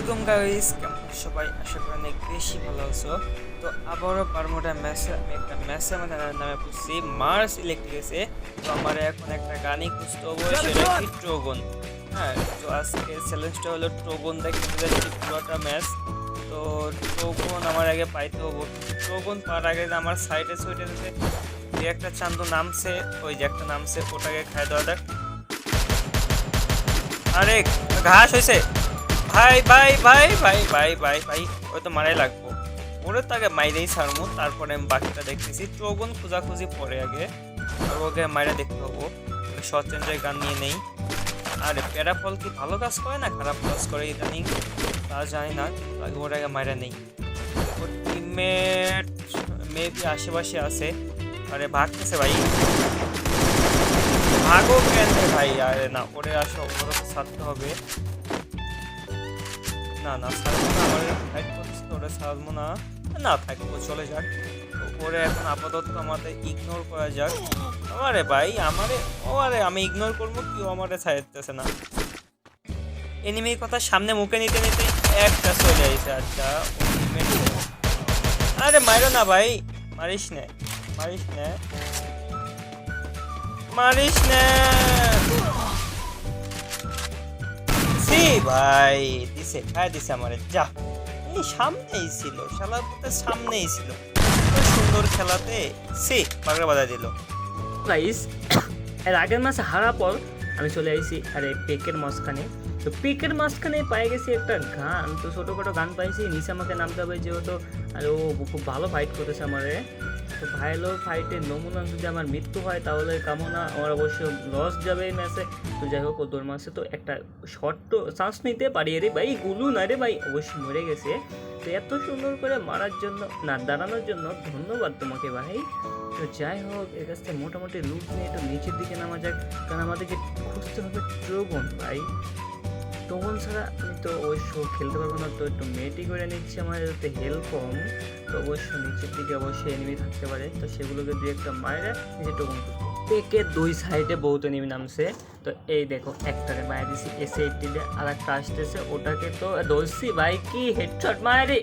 আলাইকুম গাইস কেমন সবাই? আশা করি অনেক বেশি ভালো আছো। তো আবারও পারমোটা ম্যাচে আমি একটা ম্যাচে আমাদের নামে বুঝছি মার্স ইলেকট্রিক্সে তো আমার এখন একটা গানই খুঁজতে হবে সেটা কি ট্রোগন হ্যাঁ তো আজকে চ্যালেঞ্জটা হলো ট্রোগন দেখে যাচ্ছি পুরোটা ম্যাচ। তো ট্রোগন আমার আগে পাইতে হব। ট্রোগন পাওয়ার আগে আমার সাইডে সুইটে যে যে একটা চান্দু নামছে ওই যে একটা নামছে ওটাকে খাই দেওয়া দেখ আরে ঘাস হয়েছে! ভাই ভাই ভাই ভাই ভাই ভাই ভাই। ওই তো মারাই লাগবো। ওরে তাকে মাইরেই ছাড়বো তারপরে আমি বাকিটা দেখতেছি। ট্রোগন খোঁজাখুঁজি পরে আগে। আর ওকে মাইরে দেখতে শর্ট রেঞ্জের গান নিয়ে নেই। আরে প্যারাফল কি ভালো কাজ করে না খারাপ কাজ করে ইদানিং? তা জানি না আগে ওর আগে মাইরা নেই। ওর টিমমেট মেবি আশেপাশে আছে? আরে, ভাগতেছে ভাই। ভাগো কেন ভাই? আরে না, ওরে আসো, ওরে তো ছাড়তে হবে। না না ছাড়বো না আমার ফাইট করতেছে তো ওরে ছাড়বো না না থাকব চলে যাক। ওরে এখন আপাতত আমাদের ইগনোর করা যাক। আমারে ভাই, আমারে ও আরে আমি ইগনোর করব কি আমারে ছাড়তেছে না। এনিমির কথা সামনে মুখে নিতে নিতে একটা চলে আইছে আচ্ছা আরে, মারো না ভাই, মারিস নে মারিস নে। মারিস না। ভাই, দিছে খায় দিছে আমারে, যা। এই সামনেই ছিল শালা পুতে সামনেই ছিল। সুন্দর খেলাতে সি, পাগড়া বাজা দিল। গাইস এর আগের মাসে হারা পর আমি চলে আসি আরে পেকের মাঝখানে। তো পেকের মাঝখানে পাই গেছি একটা গান। তো ছোটোখাটো গান পাইছি নিচে আমাকে নামতে হবে যেহেতু, আর ও খুব ভালো ফাইট করেছে আমারে। তো ভালো ফাইটের নমুনা যদি আমার মৃত্যু হয়, তাহলে কামনা আমার অবশ্য লস যাবে এই ম্যাচে তো যাই হোক ওদের মাসে তো একটা শর্ট চান্স নিতে পারি রে ভাই, গুলু না রে ভাই, অবশ্যই মরে গেছে। তো এত সুন্দর করে মারার জন্য, না, দাঁড়ানোর জন্য ধন্যবাদ তোমাকে ভাই। তো যাই হোক, এর কাছ থেকে মোটামুটি লুট নিয়ে একটু নিচের দিকে নামা যাক। কারণ আমাদেরকে খুঁজতে হবে ট্রোগন ভাই। ট্রোগন ছাড়া তো অবশ্য খেলতে পারব না। তো একটু মেয়েটি করে নিচ্ছে আমার যাতে হেল্প কম। তো অবশ্য নিচের দিকে অবশ্যই এনিমি থাকতে পারে। তো সেগুলোকে দুই একটা মায়েরা নিজে কম করতে পেকে দুই সাইডে বহুত এনিমি নামছে। তো এই দেখো একটারে মায়ের দিছি এসে এইটিতে আর একটা আসতেছে। ওটাকে তো ধরছি, ভাই, কি হেডশট মায়েরে